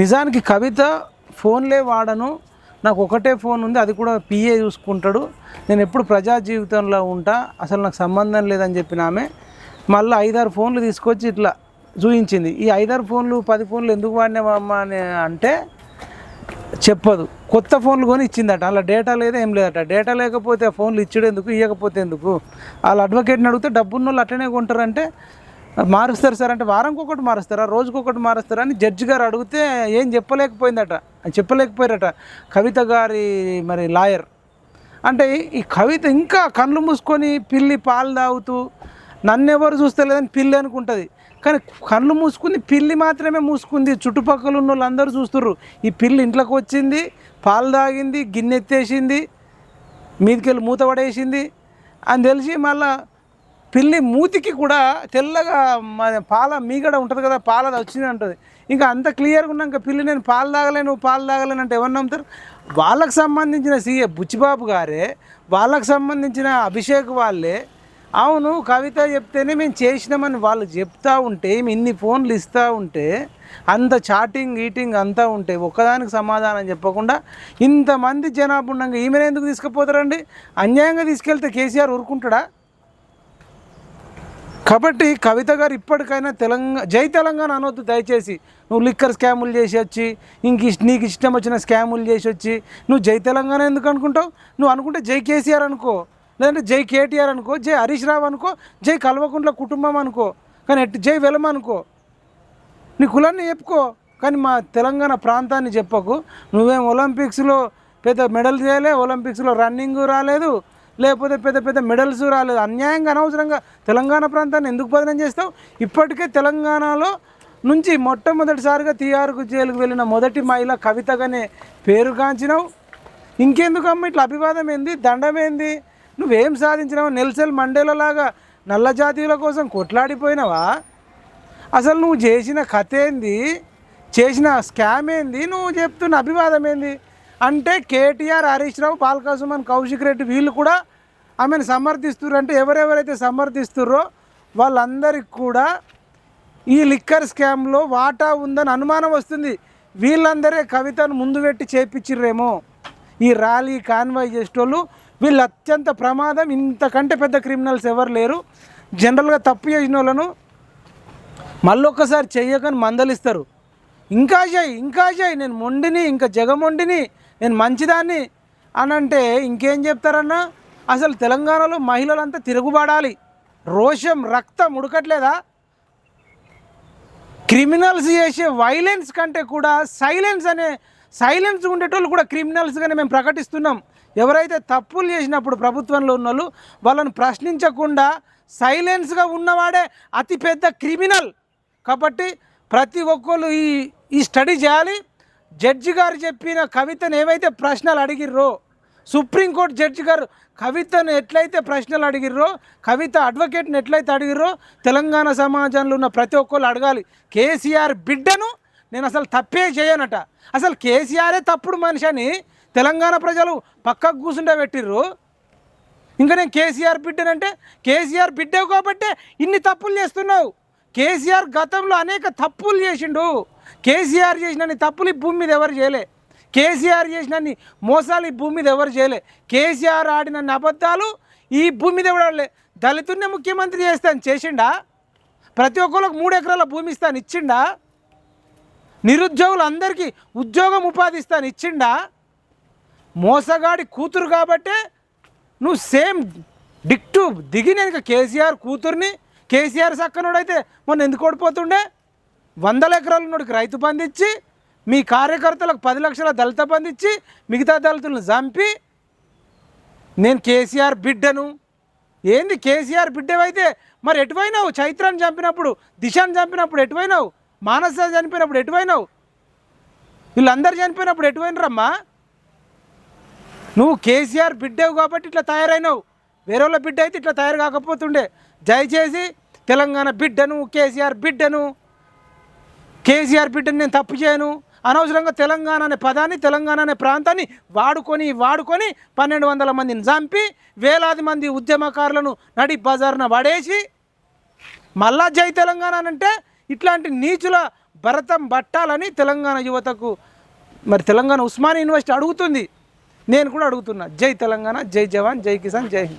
నిజానికి కవిత ఫోన్లే వాడను. నాకు ఒకటే ఫోన్ ఉంది అది కూడా పిఏ చూసుకుంటాడు. నేను ఎప్పుడు ప్రజా జీవితంలో ఉంటా అసలు నాకు సంబంధం లేదని చెప్పిన ఆమె మళ్ళీ ఐదారు ఫోన్లు తీసుకొచ్చి ఇట్లా చూపించింది ఈ ఐదారు ఫోన్లు పది ఫోన్లు ఎందుకు వాడినావమ్మా అని అంటే చెప్పదు. కొత్త ఫోన్లు కొని ఇచ్చిందట అలా డేటా లేదా ఏం లేదట. డేటా లేకపోతే ఆ ఫోన్లు ఇచ్చడం ఎందుకు ఇవ్వకపోతే ఎందుకు? వాళ్ళ అడ్వకేట్ని అడిగితే డబ్బున్న వాళ్ళు అట్లనే కొంటారంటే మారుస్తారు సార్ అంటే వారంకి ఒకటి మారుస్తారా రోజుకొకటి మారుస్తారా అని జడ్జి గారు అడిగితే ఏం చెప్పలేకపోయిందట. చెప్పలేకపోయారట. కవిత గారి మరి లాయర్. అంటే ఈ కవిత ఇంకా కళ్ళు మూసుకొని పిల్లి పాలు తాగుతూ నన్ను ఎవరు చూస్తలేదని పిల్లి అనుకుంటుంది. కానీ కళ్ళు మూసుకుంది పిల్లి మాత్రమే మూసుకుంది. చుట్టుపక్కల ఉన్న వాళ్ళు అందరూ చూస్తుర్రు. ఈ పిల్లి ఇంట్లోకి వచ్చింది పాలు తాగింది గిన్నె ఎత్తేసింది మీదికెళ్ళి మూత పడేసింది అని తెలిసి మళ్ళా పిల్లి మూతికి కూడా తెల్లగా పాల మీగడ ఉంటుంది కదా పాల వచ్చింది అంటుంది. ఇంకా అంత క్లియర్గా ఉన్నాక పిల్లి నేను పాలు తాగలేను పాలు తాగలేను అంటే ఎవరు నమ్ముతారు? వాళ్ళకు సంబంధించిన సీఏ బుచ్చిబాబు గారే వాళ్ళకు సంబంధించిన అభిషేక్ వాళ్ళే. అవును కవిత చెప్తేనే మేము చేసినామని వాళ్ళు చెప్తా ఉంటే ఇన్ని ఫోన్లు ఇస్తూ ఉంటే అంత చాటింగ్ ఈటింగ్ అంతా ఉంటే ఒక్కదానికి సమాధానం చెప్పకుండా ఇంతమంది జనాభా ఉండగా ఈమెను ఎందుకు తీసుకుపోతారండి? అన్యాయంగా తీసుకెళ్తే కేసీఆర్ ఊరుకుంటాడా? కాబట్టి కవిత గారు ఇప్పటికైనా తెలంగాణ జై తెలంగాణ అనొద్దు దయచేసి. నువ్వు లిక్కర్ స్కాములు చేసి వచ్చి ఇంక నీకు ఇష్టం వచ్చిన స్కాములు చేసి వచ్చి నువ్వు జై తెలంగాణ ఎందుకు అనుకుంటావు? నువ్వు అనుకుంటే జై కేసీఆర్ అనుకో లేదంటే జై కేటీఆర్ అనుకో జై హరీష్ రావు అనుకో జై కల్వకుంట్ల కుటుంబం అనుకో కానీ ఎట్ జై వెలమ అనుకో. నీ కులాన్ని చెప్పుకో కానీ మా తెలంగాణ ప్రాంతాన్ని చెప్పకు. నువ్వేం ఒలింపిక్స్లో పెద్ద మెడల్ చేయలే ఒలింపిక్స్లో రన్నింగ్ రాలేదు లేకపోతే పెద్ద పెద్ద మెడల్స్ రాలేదు. అన్యాయంగా అనవసరంగా తెలంగాణ ప్రాంతాన్ని ఎందుకు బదనం చేస్తావు? ఇప్పటికే తెలంగాణలో నుంచి మొట్టమొదటిసారిగా తీఆర్కు జైలుకు వెళ్ళిన మొదటి మహిళ కవితగానే పేరుగాంచినావు ఇంకెందుకమ్మ ఇట్లా అభివాదం ఏంది? దండం ఏంది? నువ్వేం సాధించినావు? నెల్సెల్ మండేలలాగా నల్ల జాతీయుల కోసం కొట్లాడిపోయినావా? అసలు నువ్వు చేసిన కథ ఏంది? చేసిన స్కామ్ ఏంది? నువ్వు చెప్తున్న అభివాదం ఏంది? అంటే కేటీఆర్ హరీష్ రావు పాల్కాసుమన్ కౌశిక్ రెడ్డి వీళ్ళు కూడా ఆమెను సమర్థిస్తున్నారు అంటే ఎవరెవరైతే సమర్థిస్తుర్రో వాళ్ళందరికీ కూడా ఈ లిక్కర్ స్కామ్లో వాటా ఉందని అనుమానం వస్తుంది. వీళ్ళందరే కవితను ముందు పెట్టి చేపించిర్రేమో. ఈ ర్యాలీ కాన్వాయ్ చేసేటోళ్ళు. వీళ్ళు అత్యంత ప్రమాదం. ఇంతకంటే పెద్ద క్రిమినల్స్ ఎవరు లేరు. జనరల్గా తప్పు చేసిన వాళ్ళను మళ్ళొక్కసారి చెయ్యకని మందలిస్తారు. ఇంకా చేయి ఇంకా చేయి నేను మొండిని ఇంకా జగమొండిని నేను మంచిదాన్ని అని అంటే ఇంకేం చెప్తారన్నా అసలు తెలంగాణలో మహిళలంతా తిరుగుబడాలి. రోషం రక్తం ఉడకట్లేదా? క్రిమినల్స్ చేసే వైలెన్స్ కంటే కూడా సైలెన్స్ అనే సైలెన్స్ ఉండేటోళ్ళు కూడా క్రిమినల్స్గానే మేము ప్రకటిస్తున్నాం. ఎవరైతే తప్పులు చేసినప్పుడు ప్రభుత్వంలో ఉన్న వాళ్ళు వాళ్ళని ప్రశ్నించకుండా సైలెన్స్గా ఉన్నవాడే అతిపెద్ద క్రిమినల్. కాబట్టి ప్రతి ఒక్కళ్ళు ఈ ఈ స్టడీ చేయాలి. జడ్జి గారు చెప్పిన కవితను ఏవైతే ప్రశ్నలు అడిగిర్రో సుప్రీంకోర్టు జడ్జి గారు కవితను ఎట్లయితే ప్రశ్నలు అడిగిర్రో కవిత అడ్వకేట్ని ఎట్లయితే అడిగిర్రో తెలంగాణ సమాజంలో ఉన్న ప్రతి ఒక్కళ్ళు అడగాలి కేసీఆర్ బిడ్డను నేను అసలు తప్పే చేయనట. అసలు కేసీఆరే తప్పుడు మనిషి అని తెలంగాణ ప్రజలు పక్కకు కూర్చుండే పెట్టిర్రు. ఇంకా నేను కేసీఆర్ బిడ్డనంటే కేసీఆర్ బిడ్డవు కాబట్టే ఇన్ని తప్పులు చేస్తున్నావు. కేసీఆర్ గతంలో అనేక తప్పులు చేసిండు. కేసీఆర్ చేసినన్ని తప్పులు ఈ భూమి మీద ఎవరు చేయలే. కేసీఆర్ చేసినన్ని మోసాలు ఈ భూమి మీద ఎవరు చేయలే. కేసీఆర్ ఆడిన అబద్ధాలు ఈ భూమి మీద ఎవరు ఆడలే. దళితున్నే ముఖ్యమంత్రి చేస్తాను చేసిండా? ప్రతి ఒక్కరికి మూడు ఎకరాల భూమి ఇస్తాను ఇచ్చిండా? నిరుద్యోగులు అందరికీ ఉద్యోగం ఉపాధి ఇస్తాను ఇచ్చిండా? మోసగాడి కూతురు కాబట్టే నువ్వు సేమ్ డిక్టు దిగి నేను కేసీఆర్ కూతుర్ని కేసీఆర్ సక్కనుడైతే మొన్న ఎందుకు ఓడిపోతుండే? వందల ఎకరాల నోడికి రైతు పందిచ్చి మీ కార్యకర్తలకు పది లక్షల దళిత పందిచ్చి మిగతా దళితులను చంపి నేను కేసీఆర్ బిడ్డను. ఏంది కేసీఆర్ బిడ్డవైతే? మరి ఎటువైనావు? చైత్రాన్ని చంపినప్పుడు దిశాన్ని చంపినప్పుడు ఎటువైనావు? మానస చనిపోయినప్పుడు ఎటువైనావు? వీళ్ళందరూ చనిపోయినప్పుడు ఎటువైనరమ్మా? నువ్వు కేసీఆర్ బిడ్డవు కాబట్టి ఇట్లా తయారైనావు. వేరే వాళ్ళ బిడ్డ అయితే ఇట్లా తయారు కాకపోతుండే. దయచేసి తెలంగాణ బిడ్డను కేసీఆర్ బిడ్డను కేసీఆర్ బిడ్డను నేను తప్పు చేయను. అనవసరంగా తెలంగాణ అనే పదాన్ని తెలంగాణ అనే ప్రాంతాన్ని వాడుకొని వాడుకొని పన్నెండు వందల మందిని చంపి వేలాది మంది ఉద్యమకారులను నడి బజార్న పడేసి మళ్ళా జై తెలంగాణ అంటే ఇట్లాంటి నీచుల భరతం పట్టాలని తెలంగాణ యువతకు మరి తెలంగాణ ఉస్మానియా యూనివర్సిటీ అడుగుతుంది. నేను కూడా అడుగుతున్నా జై తెలంగాణ జై జవాన్ జై కిసాన్ జై హింద్.